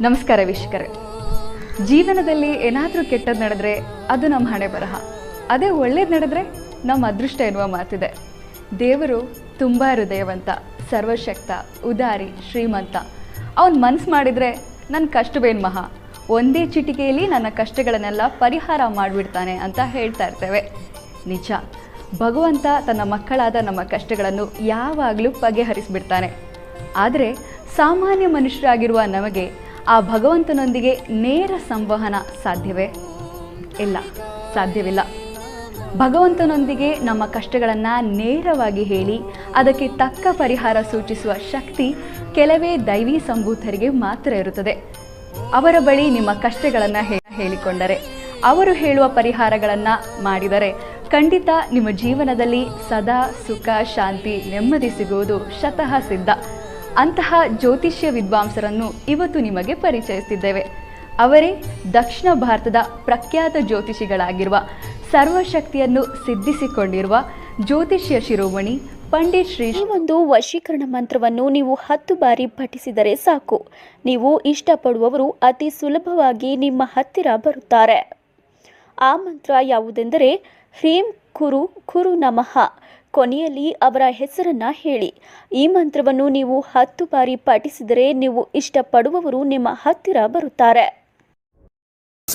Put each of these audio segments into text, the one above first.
ನಮಸ್ಕಾರ ವೀಕ್ಷಕರೇ. ಜೀವನದಲ್ಲಿ ಏನಾದರೂ ಕೆಟ್ಟದ್ದು ನಡೆದ್ರೆ ಅದು ನಮ್ಮ ಹಣೆ ಬರಹ. ಅದೇ ಒಳ್ಳೇದು ನಡೆದ್ರೆ ನಮ್ಮ ಅದೃಷ್ಟ ಎನ್ನುವ ಮಾತಿದೆ. ದೇವರು ತುಂಬ ಹೃದಯವಂತ, ಸರ್ವಶಕ್ತ, ಉದಾರಿ, ಶ್ರೀಮಂತ. ಅವನು ಮನಸ್ಸು ಮಾಡಿದರೆ ನನ್ನ ಕಷ್ಟವೇನು ಮಹಾ. ಒಂದೇ ಚಿಟಿಕೆಯಲ್ಲಿ ನನ್ನ ಕಷ್ಟಗಳನ್ನೆಲ್ಲ ಪರಿಹಾರ ಮಾಡಿಬಿಡ್ತಾನೆ ಅಂತ ಹೇಳ್ತಾ ಇರ್ತೇವೆ. ನಿಜ. ಭಗವಂತ ತನ್ನ ಮಕ್ಕಳಾದ ನಮ್ಮ ಕಷ್ಟಗಳನ್ನು ಯಾವಾಗಲೂ ಬಗೆಹರಿಸಿಬಿಡ್ತಾನೆ. ಆದರೆ ಸಾಮಾನ್ಯ ಮನುಷ್ಯರಾಗಿರುವ ನಮಗೆ ಆ ಭಗವಂತನೊಂದಿಗೆ ನೇರ ಸಂವಹನ ಸಾಧ್ಯವೇ? ಇಲ್ಲ, ಸಾಧ್ಯವಿಲ್ಲ. ಭಗವಂತನೊಂದಿಗೆ ನಮ್ಮ ಕಷ್ಟಗಳನ್ನು ನೇರವಾಗಿ ಹೇಳಿ, ಅದಕ್ಕೆ ತಕ್ಕ ಪರಿಹಾರ ಸೂಚಿಸುವ ಶಕ್ತಿ ಕೆಲವೇ ದೈವಿ ಸಂಭೂತರಿಗೆ ಮಾತ್ರ ಇರುತ್ತದೆ. ಅವರ ಬಳಿ ನಿಮ್ಮ ಕಷ್ಟಗಳನ್ನು ಹೇಳಿಕೊಂಡರೆ, ಅವರು ಹೇಳುವ ಪರಿಹಾರಗಳನ್ನು ಮಾಡಿದರೆ ಖಂಡಿತ ನಿಮ್ಮ ಜೀವನದಲ್ಲಿ ಸದಾ ಸುಖ, ಶಾಂತಿ, ನೆಮ್ಮದಿ ಸಿಗುವುದು ಶತಃ ಸಿದ್ಧ. ಅಂತಹ ಜ್ಯೋತಿಷ್ಯ ವಿದ್ವಾಂಸರನ್ನು ಇವತ್ತು ನಿಮಗೆ ಪರಿಚಯಿಸುತ್ತಿದ್ದೇವೆ ಅವರೇ ದಕ್ಷಿಣ ಭಾರತದ ಪ್ರಖ್ಯಾತ ಜ್ಯೋತಿಷಿಗಳಾಗಿರುವ ಸರ್ವಶಕ್ತಿಯನ್ನು ಸಿದ್ಧಿಸಿಕೊಂಡಿರುವ ಜ್ಯೋತಿಷ್ಯ ಶಿರೋಮಣಿ ಪಂಡಿತ್ ಶ್ರೀ ಈ ಒಂದು ವಶೀಕರಣ ಮಂತ್ರವನ್ನು ನೀವು ಹತ್ತು ಬಾರಿ ಪಠಿಸಿದರೆ ಸಾಕು. ನೀವು ಇಷ್ಟಪಡುವವರು ಅತಿ ಸುಲಭವಾಗಿ ನಿಮ್ಮ ಹತ್ತಿರ ಬರುತ್ತಾರೆ. ಆ ಮಂತ್ರ ಯಾವುದೆಂದರೆ, ಹ್ರೀಂ ಕುರು ಕುರು ನಮಃ. ಕೊನೆಯಲ್ಲಿ ಅವರ ಹೆಸರನ್ನ ಹೇಳಿ. ಈ ಮಂತ್ರವನ್ನು ನೀವು ಹತ್ತು ಬಾರಿ ಪಠಿಸಿದರೆ ನೀವು ಇಷ್ಟಪಡುವವರು ನಿಮ್ಮ ಹತ್ತಿರ ಬರುತ್ತಾರೆ.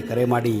ಕರೆ ಮಾಡಿ